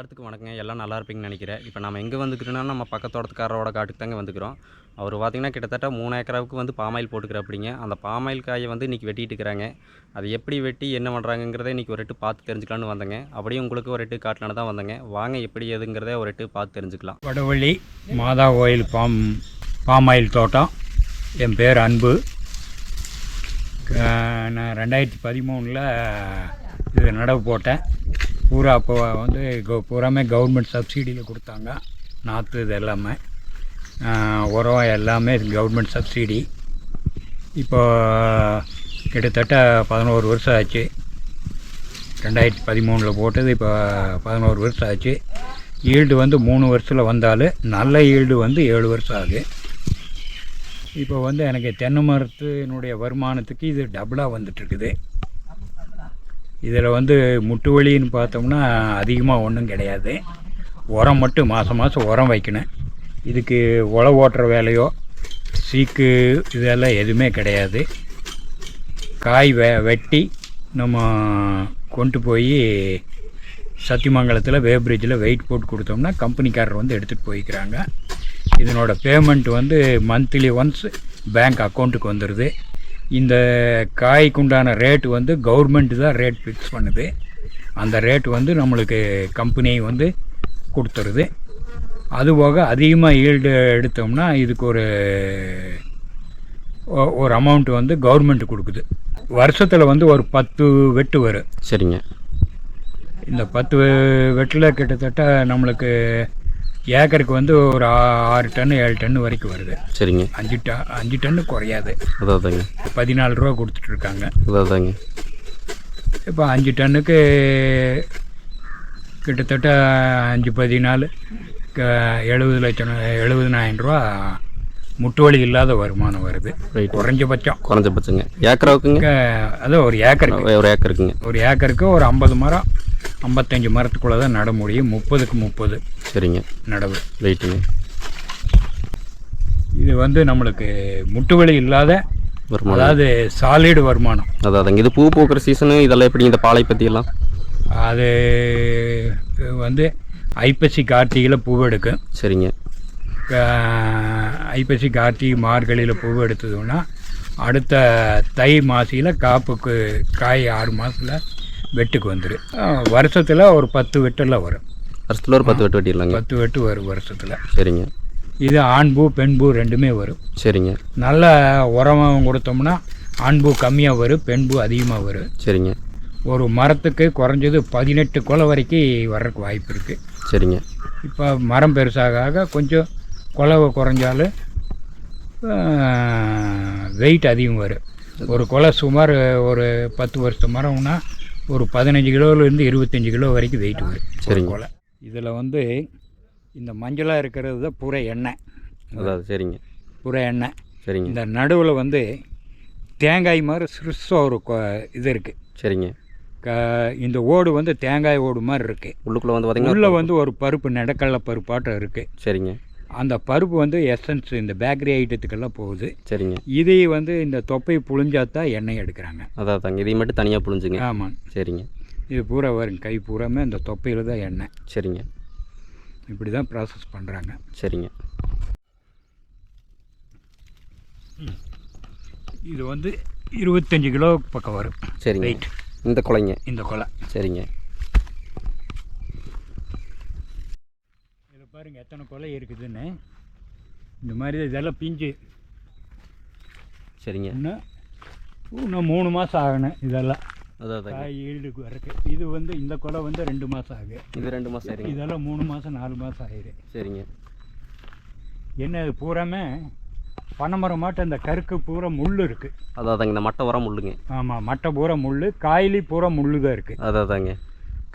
எல்லாத்துக்கும் வணக்கங்க. எல்லாம் நல்லா இருப்பீங்கன்னு நினைக்கிறேன். இப்போ நம்ம எங்கே வந்துக்கிறோன்னா நம்ம பக்கத்தோட்டத்துக்காரரோட காட்டுக்கு தாங்க வந்துக்கிறோம். அவர் பார்த்திங்கன்னா கிட்டத்தட்ட மூணு ஏக்கராவுக்கு வந்து பாமாயில் போட்டுக்கிறப்படிங்க. அந்த பாமாயில் காயை வந்து இன்றைக்கி வெட்டிட்டு இருக்கிறாங்க. அது எப்படி வெட்டி என்ன பண்ணுறாங்கங்கிறத இன்றைக்கி ஒரு எட்டு பார்த்து தெரிஞ்சுக்கலான்னு வந்தேங்க. அப்படியே உங்களுக்கு ஒரு எட்டு காட்டலான்னு தான் வந்தேங்க. வாங்க எப்படி எதுங்கிறத ஒரு எட்டு பார்த்து தெரிஞ்சுக்கலாம். வடவள்ளி மாதா கோயில் பாம் பாமாயில் தோட்டம். என் பேர் அன்பு. நான் ரெண்டாயிரத்தி பதிமூணில் இது நடவு போட்டேன். பூரா அப்போ வந்து பூராமே கவர்மெண்ட் சப்சிடியில் கொடுத்தாங்க. நாற்று இது எல்லாமே. உரம் எல்லாமே கவர்மெண்ட் சப்சிடி இப்போ கிட்டத்தட்ட பதினோரு வருஷம் ஆச்சு. ரெண்டாயிரத்தி பதிமூணில் போட்டது இப்போ பதினோரு வருஷம் ஆச்சு. ஈல்டு வந்து மூணு வருஷத்தில் வந்தாலும் நல்ல ஈல்டு வந்து ஏழு வருஷம் ஆகுது இப்போ வந்து எனக்கு தென்னை மரத்தினுடைய வருமானத்துக்கு இது டபுளாக வந்துட்டுருக்குது இதில் வந்து முட்டு வலின்னு பார்த்தோம்னா அதிகமாக ஒன்றும் கிடையாது. உரம் மட்டும் மாதம் மாதம் உரம் வைக்கணும். இதுக்கு உழவு ஓட்டுற வேலையோ சீக்கு இதெல்லாம் எதுவுமே கிடையாது. காய் வெ வெட்டி நம்ம கொண்டு போய் சத்தியமங்கலத்தில் வேப்ரிட்ஜில் வெயிட் போட்டு கொடுத்தோம்னா கம்பெனிக்காரர் வந்து எடுத்துகிட்டு போய்க்கிறாங்க. இதனோட பேமெண்ட் வந்து மந்த்லி ஒன்ஸ் பேங்க் அக்கௌண்ட்டுக்கு வந்துடுது இந்த காய்க்கு உண்டான ரேட் வந்து கவர்மெண்ட் தான் ரேட் ஃபிக்ஸ் பண்ணுது. அந்த ரேட் வந்து நம்மளுக்கு கம்பெனி வந்து கொடுத்துருது. அதுபோக அதிகமாக ஈல்டு எடுத்தோம்னா இதுக்கு ஒரு ஒரு அமௌண்ட் வந்து கவர்மெண்ட் கொடுக்குது. வருஷத்தில் வந்து ஒரு பத்து வெட்டு வரும். சரிங்க. இந்த பத்து வெட்டில் கிட்டத்தட்ட நம்மளுக்கு ஏக்கருக்கு வந்து ஒரு ஆறு டன் ஏழு டன் வரைக்கும் வருது. சரிங்க. அஞ்சு ட அஞ்சு டன்னு குறையாது. அதாதாங்க பதினாலு ரூபா கொடுத்துட்டு இருக்காங்க. அதாதாங்க இப்போ அஞ்சு டன்னுக்கு கிட்டத்தட்ட அஞ்சு பதினாலு எழுபது லட்சம் எழுபதுனாயிரம் ரூபா முட்டு வலி இல்லாத வருமானம் வருது. குறைஞ்சபட்சம். குறைஞ்சபட்சங்க. ஏக்கராவுக்குங்க? அதான் ஒரு ஏக்கருக்கு. ஒரு ஏக்கருக்குங்க. ஒரு ஏக்கருக்கு ஒரு ஐம்பது மரம். ஐம்பத்தஞ்சு மரத்துக்குள்ளே தான் நட முடியும். முப்பதுக்கு முப்பது. சரிங்க. நடவு. ரைட்டுங்க இது வந்து நம்மளுக்கு முட்டு வலி இல்லாத வருமானம். அதாவது சாலிடு வருமானம். அதாதாங்க இது பூ பூக்கிற சீசனு இதெல்லாம் எப்படி இந்த பாலை பற்றியெல்லாம் அது வந்து ஐப்பசி கார்த்திகையில் பூவு எடுக்கும். சரிங்க. ஐப்பசி கார்த்திகை மார்கழியில் பூவு எடுத்ததுன்னா அடுத்த தை மாசியில் காப்புக்கு காய் ஆறு மாதத்தில் வெட்டுக்கு வந்துடும் வருஷத்தில் ஒரு பத்து வெட்டெல்லாம் வரும். வருஷத்தில் ஒரு பத்து வெட்டு வெட்டிடலாங்க. பத்து வெட்டு வரும் வருஷத்தில். சரிங்க. இது ஆண் பூ பெண் பூ ரெண்டுமே வரும். சரிங்க. நல்ல உரம் கொடுத்தோம்னா ஆண் பூ கம்மியாக வரும் பெண் பூ அதிகமாக வரும். சரிங்க. ஒரு மரத்துக்கு குறைஞ்சது பதினெட்டு கொலை வரைக்கும் வர்றதுக்கு வாய்ப்பு இருக்குது சரிங்க. இப்போ மரம் பெருசாக ஆக கொஞ்சம் கொலவை குறைஞ்சாலும் வெயிட் அதிகம் வரும். ஒரு கொலை சுமார் ஒரு பத்து வருஷ மரம்னா ஒரு பதினஞ்சு கிலோலேருந்து இருபத்தஞ்சி கிலோ வரைக்கும் வெயிட் வரும். சரிங்க. கொலை. இதில் வந்து இந்த மஞ்சளாக இருக்கிறது தான் புற எண்ணெய். அதாவது சரிங்க. புற எண்ணெய். சரிங்க. இந்த நடுவில் வந்து தேங்காய் மாதிரி சிறுசாக ஒரு இது இருக்குது சரிங்க. க இந்த ஓடு வந்து தேங்காய் ஓடு மாதிரி இருக்குது உள்ளுக்குள்ளே வந்து பார்த்தீங்கன்னா உள்ளே வந்து ஒரு பருப்பு நடக்கடலை பருப்பாட்டம் இருக்குது சரிங்க. அந்த பருப்பு வந்து எசன்ஸ் இந்த பேக்கரி ஐட்டத்துக்கெல்லாம் போகுது. சரிங்க. இதை வந்து இந்த தொப்பை புழிஞ்சாதான் எண்ணெய் எடுக்கிறாங்க. அதான் தாங்க இதையும் மட்டும் தனியாக புழிஞ்சுங்க. ஆமாம் சரிங்க. இது பூரா வரும் கை பூராமே இந்த தொப்பையில் தான் எண்ணெய். சரிங்க. இப்படி தான் ப்ராசஸ் பண்ணுறாங்க சரிங்க. இது வந்து இருபத்தஞ்சி கிலோ பக்கம் வரும். சரிங்க. இந்த கொலைங்க. இந்த கொலை. சரிங்க. பாருங்கள் எத்தனை கொலை இருக்குதுன்னு. இந்த மாதிரி இதெல்லாம் பிஞ்சு. சரிங்க. இன்னும் இன்னும் மூணு மாதம் ஆகணும் இதெல்லாம். காய் ஈல்டுக்கு வரக்கு இது வந்து இந்த கொலை வந்து ரெண்டு மாதம் ஆகுது இது ரெண்டு மாதம் சரிங்க இதெல்லாம் மூணு மாதம் நாலு மாதம் ஆயிரு. சரிங்க. என்ன இது பூராமே பனைமரம் மாட்ட இந்த கருக்கு பூரா முள் இருக்குது அதான் தாங்க இந்த மட்டை உரம் முள்ளுங்க. ஆமாம் மட்டை பூரா முள் காயிலி பூரா முள்ளு தான் இருக்குது அதான்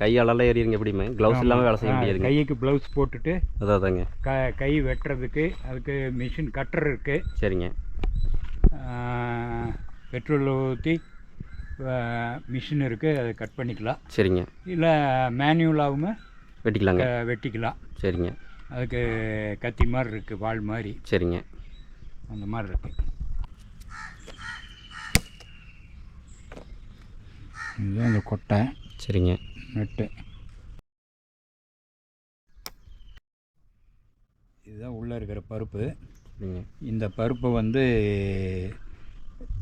கையாலெல்லாம் ஏறிடுங்க எப்படியுமே க்ளவுஸ் இல்லாமல் வேலை செய்ய முடியாதுங்க. கைக்கு ப்ளவுஸ் போட்டுட்டு அதான் தாங்க க கை வெட்டுறதுக்கு அதுக்கு மிஷின் கட்டர் இருக்குது சரிங்க. பெட்ரோல் ஊற்றி மிஷின் இருக்குது அதை கட் பண்ணிக்கலாம். சரிங்க. இல்லை மேனுவலாகவும் வெட்டிக்கலாங்க. வெட்டிக்கலாம். சரிங்க. அதுக்கு கத்தி மாதிரி இருக்குது வாள் மாதிரி. சரிங்க. அந்த மாதிரி இருக்கு. இதுதான் இந்த கொட்டை. சரிங்க. நட்டு. இதுதான் உள்ளே இருக்கிற பருப்பு. இந்த பருப்பு வந்து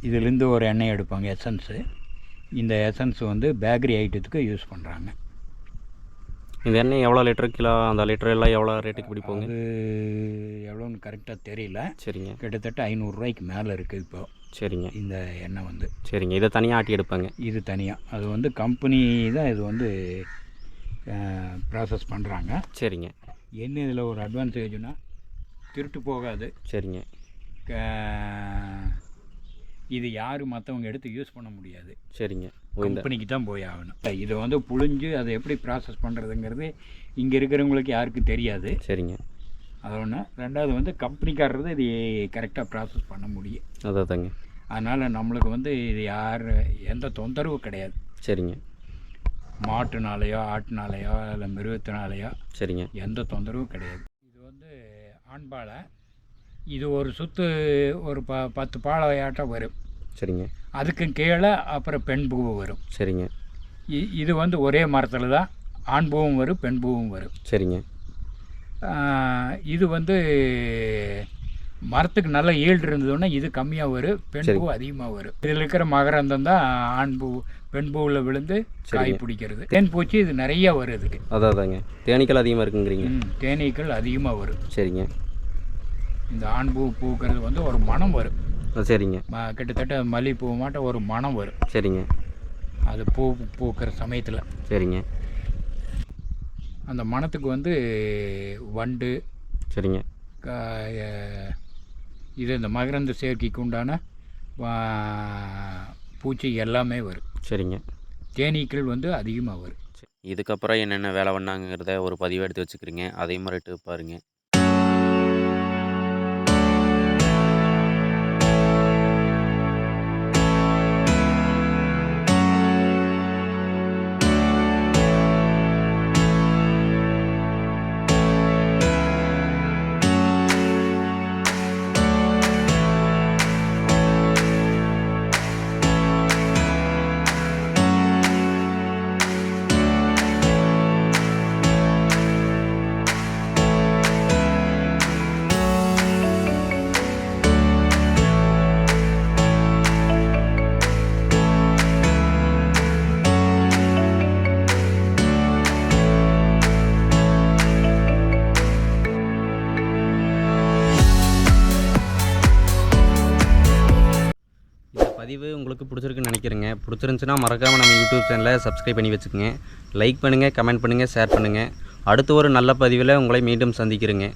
இதுலேருந்து ஒரு எண்ணெய் எடுப்பாங்க எசன்ஸு. இந்த எசன்ஸ் வந்து பேக்கரி ஐட்டத்துக்கு யூஸ் பண்ணுறாங்க இந்த எண்ணெய் எவ்வளோ லிட்டர் கிலோ அந்த லிட்டர் எல்லாம் எவ்வளோ ரேட்டுக்கு பிடிப்போங்க அது எவ்வளோன்னு கரெக்டாக தெரியல. சரிங்க. கிட்டத்தட்ட ஐநூறுரூவாய்க்கு மேலே இருக்குது இப்போ சரிங்க. இந்த எண்ணெய் வந்து. சரிங்க. இதை தனியாக ஆட்டி எடுப்பாங்க? இது தனியாக அது வந்து கம்பெனி தான் இது வந்து ப்ராசஸ் பண்ணுறாங்க சரிங்க. என்ன இதில் ஒரு அட்வான்டேஜ்னா திருட்டு போகாது. சரிங்க. இது யாரும் மற்றவங்க எடுத்து யூஸ் பண்ண முடியாது. சரிங்க. கம்பெனிக்கு தான் போய் ஆகணும். இதை வந்து புழிஞ்சு அதை எப்படி ப்ராசஸ் பண்ணுறதுங்கிறது இங்கே இருக்கிறவங்களுக்கு யாருக்கும் தெரியாது. சரிங்க. அது ஒன்று ரெண்டாவது வந்து கம்பெனிக்காரர் தான் இது கரெக்டாக ப்ராசஸ் பண்ண முடியும். அதாதாங்க அதனால் நம்மளுக்கு வந்து இது யார் எந்த தொந்தரவு கிடையாது. சரிங்க. மாட்டுனாலேயோ ஆட்டுனாலேயோ இல்லை மிருகத்தினாலேயோ சரிங்க. எந்த தொந்தரவும் கிடையாது. இது வந்து ஆண்பாலை. இது ஒரு சுத்து ஒரு ப பத்து பாளையாட்டம் வரும். சரிங்க. அதுக்கு கீழே அப்புறம் பெண் பூவு வரும். சரிங்க. இது வந்து ஒரே மரத்தில் தான் ஆண் பூவும் வரும் பெண் பூவும் வரும். சரிங்க. இது வந்து மரத்துக்கு நல்ல ஈல்டு இருந்ததுன்னா இது கம்மியாக வரும் பெண். பூ அதிகமாக வரும். இதில் இருக்கிற மகரந்தம் தான் ஆண் பூ பெண் பூவில் விழுந்து காய். பிடிக்கிறது. தேன் பூச்சி இது நிறைய வரும் இதுக்கு அதாதாங்க தேனீக்கள் அதிகமாக இருக்குங்கிறீங்க. ம், தேனீக்கள் அதிகமாக வரும். சரிங்க. இந்த ஆண் பூ பூக்கிறது வந்து ஒரு மனம் வரும். சரிங்க. கிட்டத்தட்ட மல்லிகைப்பூ மாட்டம் ஒரு மனம் வரும். சரிங்க. அது பூ பூக்கிற சமயத்தில். சரிங்க. அந்த மனத்துக்கு வந்து வண்டு சரிங்க. இது இந்த மகரந்த சேர்க்கைக்கு உண்டான பூச்சி எல்லாமே வரும். சரிங்க. தேனீக்கள் வந்து அதிகமாக வரும். இதுக்கப்புறம் என்னென்ன வேலை பண்ணாங்கிறத ஒரு பதிவு எடுத்து வச்சுக்கிறீங்க. அதையும் மறைட்டு பாருங்க. பதிவு உங்களுக்கு பிடிச்சிருக்குன்னு நினைக்கிறேங்க. பிடிச்சிருந்துச்சுன்னா மறக்காமல் நம்ம யூடியூப் சேனலை சப்ஸ்கிரைப் பண்ணி வச்சுக்கோங்க. லைக் பண்ணுங்கள் கமெண்ட் பண்ணுங்கள் ஷேர் பண்ணுங்கள் அடுத்து ஒரு நல்ல பதிவில் உங்களை மீண்டும் சந்திக்கிறேங்க.